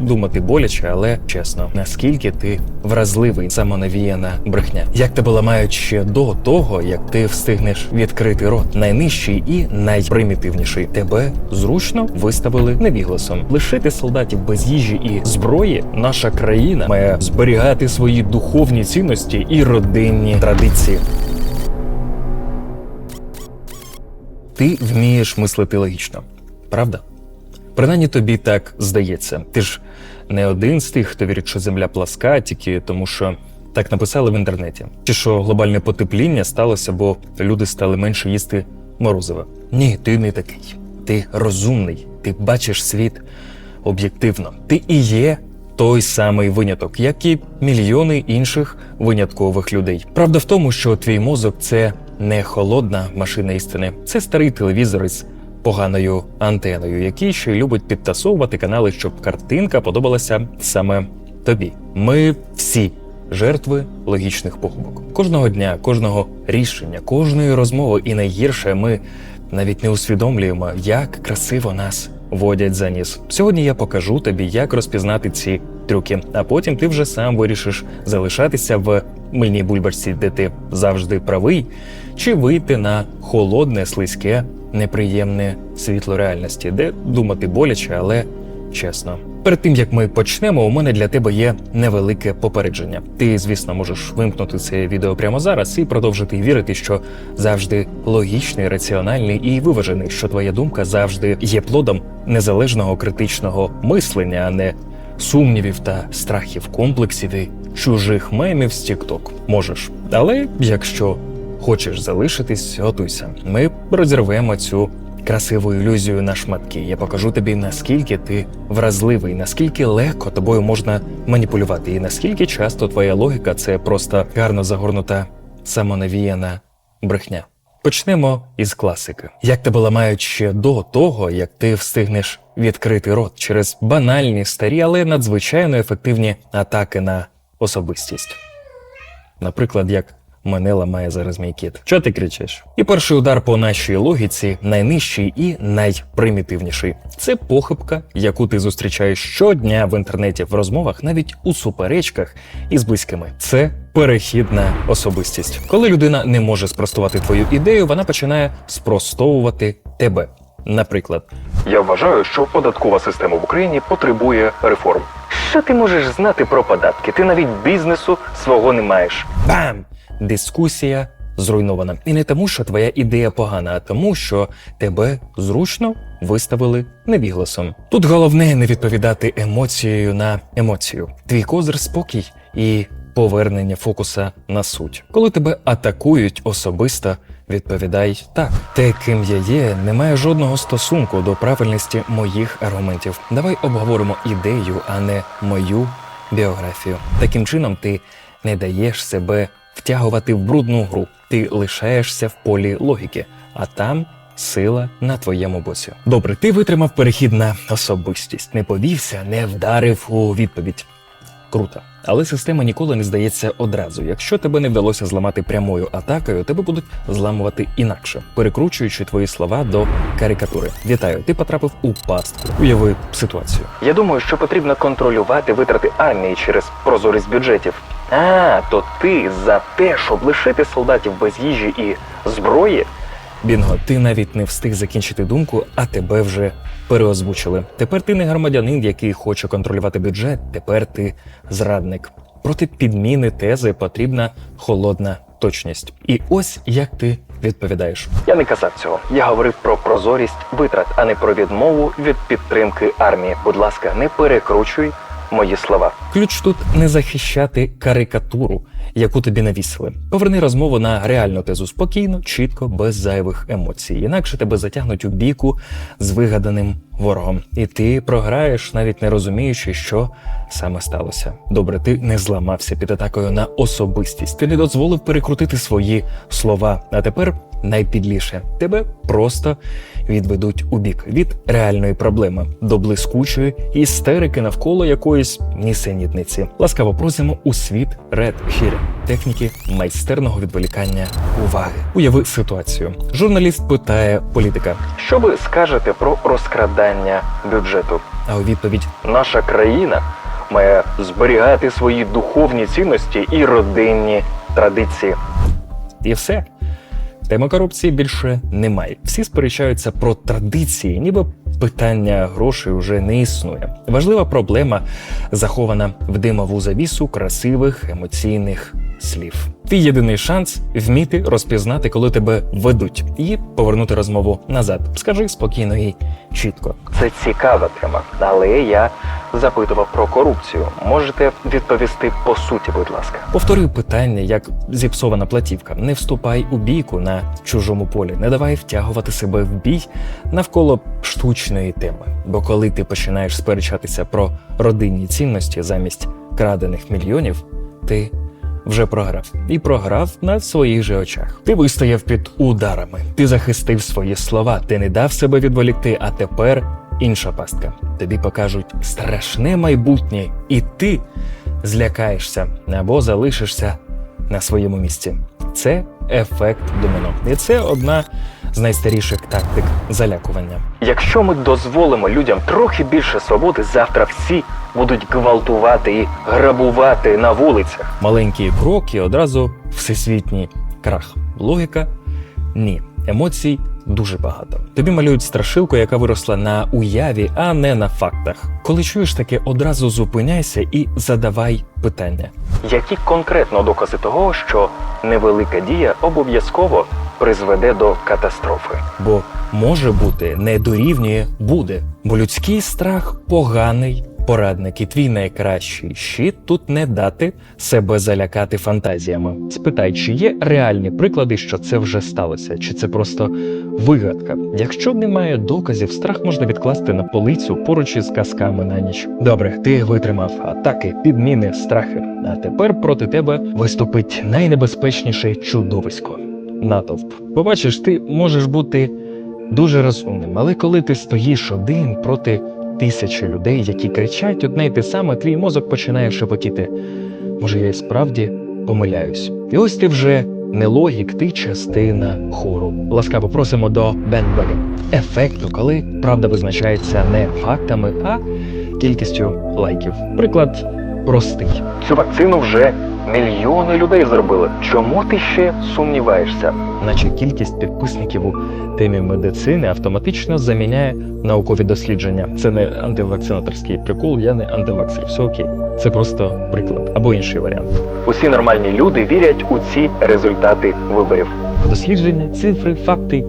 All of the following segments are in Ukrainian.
думати боляче, але чесно, наскільки ти вразливий самонавіяна брехня. Як тебе ламають ще до того, як ти встигнеш відкрити рот, найнижчий і найпримітивніший. Тебе зручно виставили невігласом. Лишити солдатів без їжі і зброї. Наша країна має зберігати свої духовні цінності і родинні традиції. Ти вмієш мислити логічно, правда? Принаймні тобі так здається. Ти ж не один з тих, хто вірить, що земля пласка, тільки тому, що так написали в інтернеті. Чи що глобальне потепління сталося, бо люди стали менше їсти морозива. Ні, ти не такий. Ти розумний, ти бачиш світ об'єктивно. Ти і є той самий виняток, як і мільйони інших виняткових людей. Правда в тому, що твій мозок це не холодна машина істини, це старий телевізор із поганою антеною, який ще любить підтасовувати канали, щоб картинка подобалася саме тобі. Ми всі жертви логічних похибок. Кожного дня, кожного рішення, кожної розмови, і найгірше ми навіть не усвідомлюємо, як красиво нас водять за ніс. Сьогодні я покажу тобі, як розпізнати ці трюки, а потім ти вже сам вирішиш залишатися в мильній бульбашці, де ти завжди правий, чи вийти на холодне, слизьке, неприємне світло реальності, де думати боляче, але чесно. Перед тим як ми почнемо, у мене для тебе є невелике попередження. Ти, звісно, можеш вимкнути це відео прямо зараз і продовжити вірити, що завжди логічний, раціональний і виважений, що твоя думка завжди є плодом незалежного критичного мислення, а не сумнівів та страхів, комплексів і чужих мемів з TikTok. Можеш, але якщо хочеш залишитись, готуйся. Ми розірвемо цю красиву ілюзію на шматки. Я покажу тобі, наскільки ти вразливий, наскільки легко тобою можна маніпулювати, і наскільки часто твоя логіка це просто гарно загорнута самонавіяна брехня. Почнемо із класики. Як тебе ламають ще до того, як ти встигнеш відкрити рот через банальні, старі, але надзвичайно ефективні атаки на особистість. Наприклад, як мене ламає зараз мій кіт. Що ти кричиш? І перший удар по нашій логіці найнижчий і найпримітивніший. Це похибка, яку ти зустрічаєш щодня в інтернеті в розмовах, навіть у суперечках із близькими. Це перехідна особистість. Коли людина не може спростувати твою ідею, вона починає спростовувати тебе. Наприклад, я вважаю, що податкова система в Україні потребує реформ. Що ти можеш знати про податки? Ти навіть бізнесу свого не маєш. Бам! Дискусія зруйнована. І не тому, що твоя ідея погана, а тому, що тебе зручно виставили невігласом. Тут головне не відповідати емоцією на емоцію. Твій козир спокій і повернення фокуса на суть. Коли тебе атакують особисто, відповідай так. Те, ким я є, не має жодного стосунку до правильності моїх аргументів. Давай обговоримо ідею, а не мою біографію. Таким чином, ти не даєш себе втягувати в брудну гру. Ти лишаєшся в полі логіки, а там сила на твоєму боці. Добре, ти витримав перехід на особистість, не повівся, не вдарив у відповідь. Круто. Але система ніколи не здається одразу. Якщо тебе не вдалося зламати прямою атакою, тебе будуть зламувати інакше, перекручуючи твої слова до карикатури. Вітаю, ти потрапив у пастку. Уяви ситуацію. Я думаю, що потрібно контролювати витрати армії через прозорість бюджетів. А, то ти за те, щоб лишити солдатів без їжі і зброї? Бінго, ти навіть не встиг закінчити думку, а тебе вже переозвучили. Тепер ти не громадянин, який хоче контролювати бюджет. Тепер ти зрадник. Проти підміни тези потрібна холодна точність. І ось як ти відповідаєш. Я не казав цього. Я говорив про прозорість витрат, а не про відмову від підтримки армії. Будь ласка, не перекручуй мої слова. Ключ тут не захищати карикатуру, яку тобі навісили. Поверни розмову на реальну тезу спокійно, чітко, без зайвих емоцій. Інакше тебе затягнуть у бійку з вигаданим ворогом, і ти програєш, навіть не розуміючи, що саме сталося. Добре, ти не зламався під атакою на особистість. Ти не дозволив перекрутити свої слова. А тепер найпідліше. Тебе просто відведуть у бік від реальної проблеми до блискучої істерики навколо якоїсь нісенітниці. Ласкаво просимо у світ Red Hearing – техніки майстерного відволікання уваги. Уяви ситуацію. Журналіст питає політика: що ви скажете про розкрадання бюджету? А у відповідь: наша країна має зберігати свої духовні цінності і родинні традиції. І все. Тема корупції більше немає. Всі сперечаються про традиції, ніби питання грошей вже не існує. Важлива проблема захована в димову завісу красивих емоційних слів. Твій єдиний шанс вміти розпізнати, коли тебе ведуть, і повернути розмову назад. Скажи спокійно і чітко. Це цікава тема, але я запитував про корупцію. Можете відповісти по суті, будь ласка. Повтори питання, як зіпсована платівка. Не вступай у бійку на чужому полі, не давай втягувати себе в бій навколо штучної теми. Бо коли ти починаєш сперечатися про родинні цінності замість крадених мільйонів, ти вже програв і програв на своїх же очах. Ти вистояв під ударами, ти захистив свої слова, ти не дав себе відволікти, а тепер інша пастка. Тобі покажуть страшне майбутнє, і ти злякаєшся або залишишся на своєму місці. Це ефект домино. І це одна з найстаріших тактик залякування. Якщо ми дозволимо людям трохи більше свободи, завтра всі будуть гвалтувати і грабувати на вулицях. Маленькі кроки одразу всесвітній крах. Логіка ні. Емоцій дуже багато. Тобі малюють страшилку, яка виросла на уяві, а не на фактах. Коли чуєш таке, одразу зупиняйся і задавай питання. Які конкретно докази того, що невелика дія обов'язково призведе до катастрофи? Бо може бути не дорівнює буде, бо людський страх поганий. Порадник і твій найкращий щит тут не дати себе залякати фантазіями. Спитай, чи є реальні приклади, що це вже сталося, чи це просто вигадка. Якщо немає доказів, страх можна відкласти на полицю поруч із казками на ніч. Добре, ти витримав атаки, підміни, страхи. А тепер проти тебе виступить найнебезпечніше чудовисько натовп. Побачиш, ти можеш бути дуже розумним, але коли ти стоїш один проти тисячі людей, які кричать одне й те саме, твій мозок починає шепотіти. Може, я і справді помиляюсь. І ось ти вже не логік, ти частина хору. Ласкаво просимо до бендвеген. ефекту, коли правда визначається не фактами, а кількістю лайків. Приклад простий. Цю вакцину вже мільйони людей зробили. Чому ти ще сумніваєшся? Наче кількість підписників у темі медицини автоматично заміняє наукові дослідження. Це не антивакцинаторський прикол, я не антиваксер. Все окей. Це просто приклад або інший варіант. Усі нормальні люди вірять у ці результати виборів. Дослідження, цифри, факти,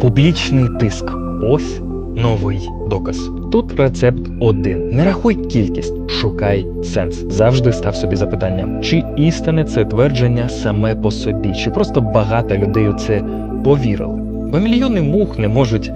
публічний тиск. Ось новий доказ. Тут рецепт один: не рахуй кількість, шукай сенс. Завжди став собі запитання, чи істинне це твердження саме по собі, чи просто багато людей у це повірили. Бо мільйони мух не можуть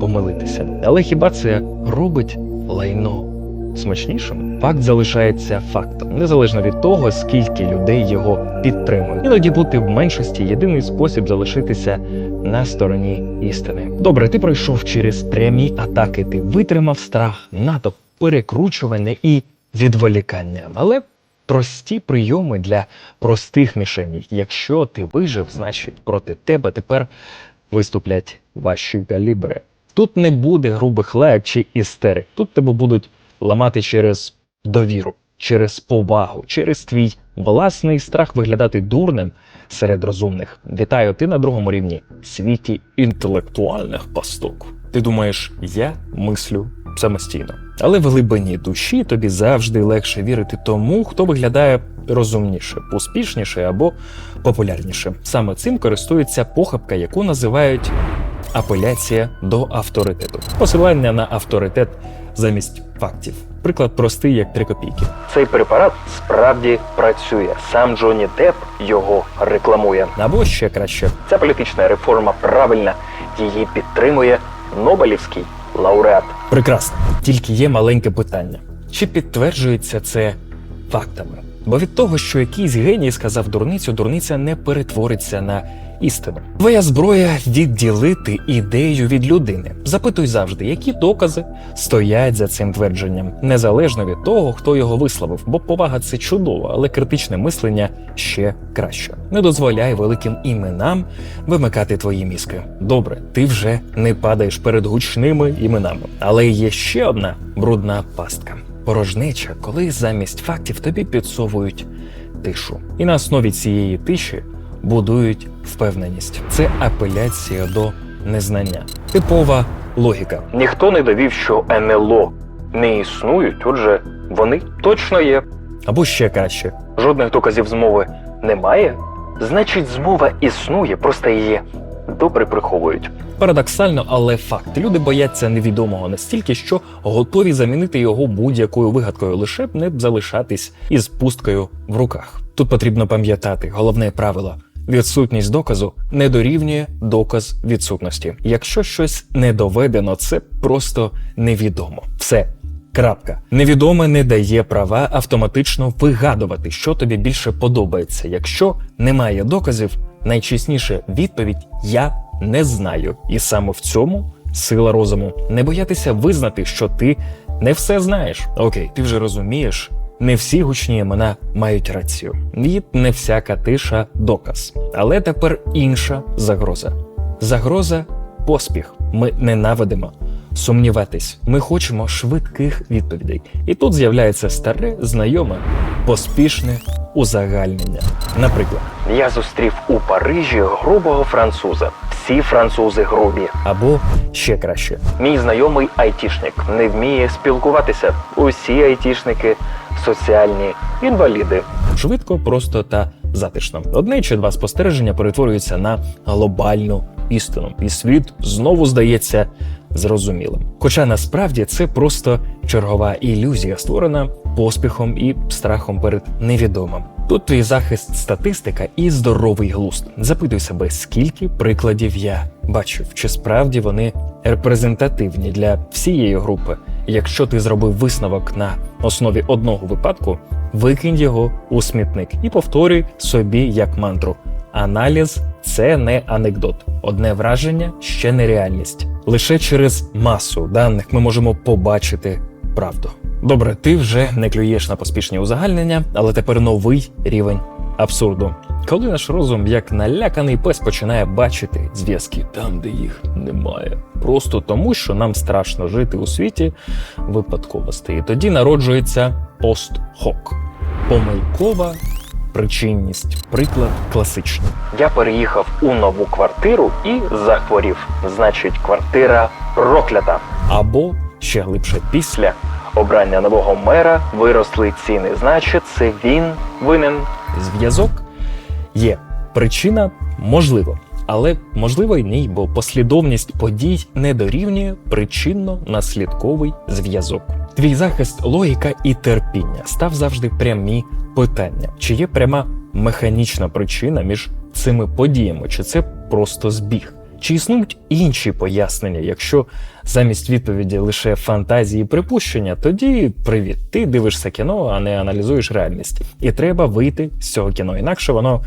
помилитися. Але хіба це робить лайно смачнішим? Факт залишається фактом, незалежно від того, скільки людей його підтримують. Іноді бути в меншості єдиний спосіб залишитися на стороні істини. Добре, ти пройшов через прямі атаки, ти витримав страх, натовп, перекручування і відволікання. Але прості прийоми для простих мішеней. Якщо ти вижив, значить проти тебе тепер виступлять ваші калібри. Тут не буде грубих лайк чи істерик. Тут тебе будуть ламати через довіру, через повагу, через твій власний страх виглядати дурним серед розумних. Вітаю, ти на другому рівні світі інтелектуальних пасток. Ти думаєш, я мислю самостійно. Але в глибині душі тобі завжди легше вірити тому, хто виглядає розумніше, успішніше або популярніше. Саме цим користується похабка, яку називають апеляція до авторитету. Посилання на авторитет замість фактів. Приклад простий, як три копійки. Цей препарат справді працює. Сам Джонні Депп його рекламує. Або ще краще, ця політична реформа правильна, її підтримує Нобелівський лауреат. Прекрасно. Тільки є маленьке питання: чи підтверджується це фактами? Бо від того, що якийсь геній сказав дурницю, дурниця не перетвориться на істину. Твоя зброя відділити ідею від людини. Запитуй завжди, які докази стоять за цим твердженням, незалежно від того, хто його висловив, бо повага це чудово, але критичне мислення ще краще. Не дозволяй великим іменам вимикати твої мізки. Добре, ти вже не падаєш перед гучними іменами, але є ще одна брудна пастка. Порожнеча, коли замість фактів тобі підсовують тишу. І на основі цієї тиші будують впевненість. Це апеляція до незнання. Типова логіка. Ніхто не довів, що НЛО не існують, отже, вони точно є. Або ще краще: жодних доказів змови немає. Значить, змова існує, просто її добре приховують. Парадоксально, але факт. Люди бояться невідомого настільки, що готові замінити його будь-якою вигадкою, лише б не залишатись із пусткою в руках. Тут потрібно пам'ятати головне правило. Відсутність доказу не дорівнює доказ відсутності. Якщо щось не доведено, це просто невідомо. Все. Крапка. Невідоме не дає права автоматично вигадувати, що тобі більше подобається. Якщо немає доказів, найчесніше відповідь я не знаю. І саме в цьому сила розуму. Не боятися визнати, що ти не все знаєш. Окей, ти вже розумієш, не всі гучні імена мають рацію. І не всяка тиша доказ. Але тепер інша загроза. Загроза поспіх. Ми ненавидимо сумніватись. Ми хочемо швидких відповідей. І тут з'являється старе, знайоме, поспішне узагальнення. Наприклад, я зустрів у Парижі грубого француза. Всі французи грубі. Або ще краще. Мій знайомий айтішник не вміє спілкуватися. Усі айтішники соціальні інваліди. Швидко, просто та затишно. Одне чи два спостереження перетворюються на глобальну істину, і світ знову здається зрозумілим. Хоча насправді це просто чергова ілюзія, створена поспіхом і страхом перед невідомим. Тут твій захист статистика і здоровий глузд. Запитуй себе, скільки прикладів я бачив, чи справді вони репрезентативні для всієї групи. Якщо ти зробив висновок на основі одного випадку, викинь його у смітник і повторюй собі як мантру. Аналіз це не анекдот. Одне враження ще не реальність. Лише через масу даних ми можемо побачити правду. Добре, ти вже не клюєш на поспішні узагальнення, але тепер новий рівень абсурду. Коли наш розум, як наляканий пес, починає бачити зв'язки там, де їх немає, просто тому, що нам страшно жити у світі випадковостей. І тоді народжується пост-хок. Помилкова причинність. Приклад класичний. Я переїхав у нову квартиру і захворів. Значить, квартира проклята. Або ще глибше після обрання нового мера виросли ціни. Значить, це він винен. Зв'язок є. Причина можливо. Але можливо й ні, бо послідовність подій не дорівнює причинно-наслідковий зв'язок. Твій захист, логіка і терпіння став завжди прямі питання: чи є пряма механічна причина між цими подіями, чи це просто збіг? Чи існують інші пояснення? Якщо замість відповіді лише фантазії і припущення, тоді привіт, ти дивишся кіно, а не аналізуєш реальність. І треба вийти з цього кіно, інакше воно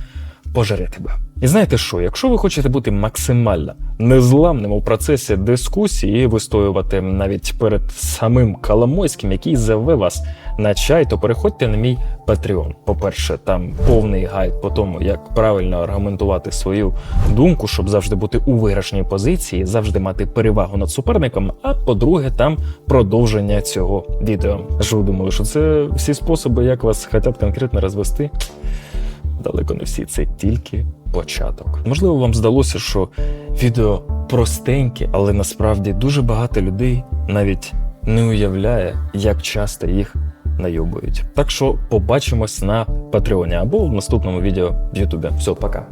пожере тебе. І знаєте що? Якщо ви хочете бути максимально незламним у процесі дискусії і вистоювати навіть перед самим Коломойським, який заве вас на чай, то переходьте на мій Patreon. По-перше, там повний гайд по тому, як правильно аргументувати свою думку, щоб завжди бути у виграшній позиції, завжди мати перевагу над суперником. А по-друге, там продовження цього відео. Ви думали, що це всі способи, як вас хочуть конкретно розвести? Далеко не всі, це тільки початок. Можливо, вам здалося, що відео простеньке, але насправді дуже багато людей навіть не уявляє, як часто їх найобують. Так що побачимось на Патреоні або в наступному відео в Ютубі. Все, пока.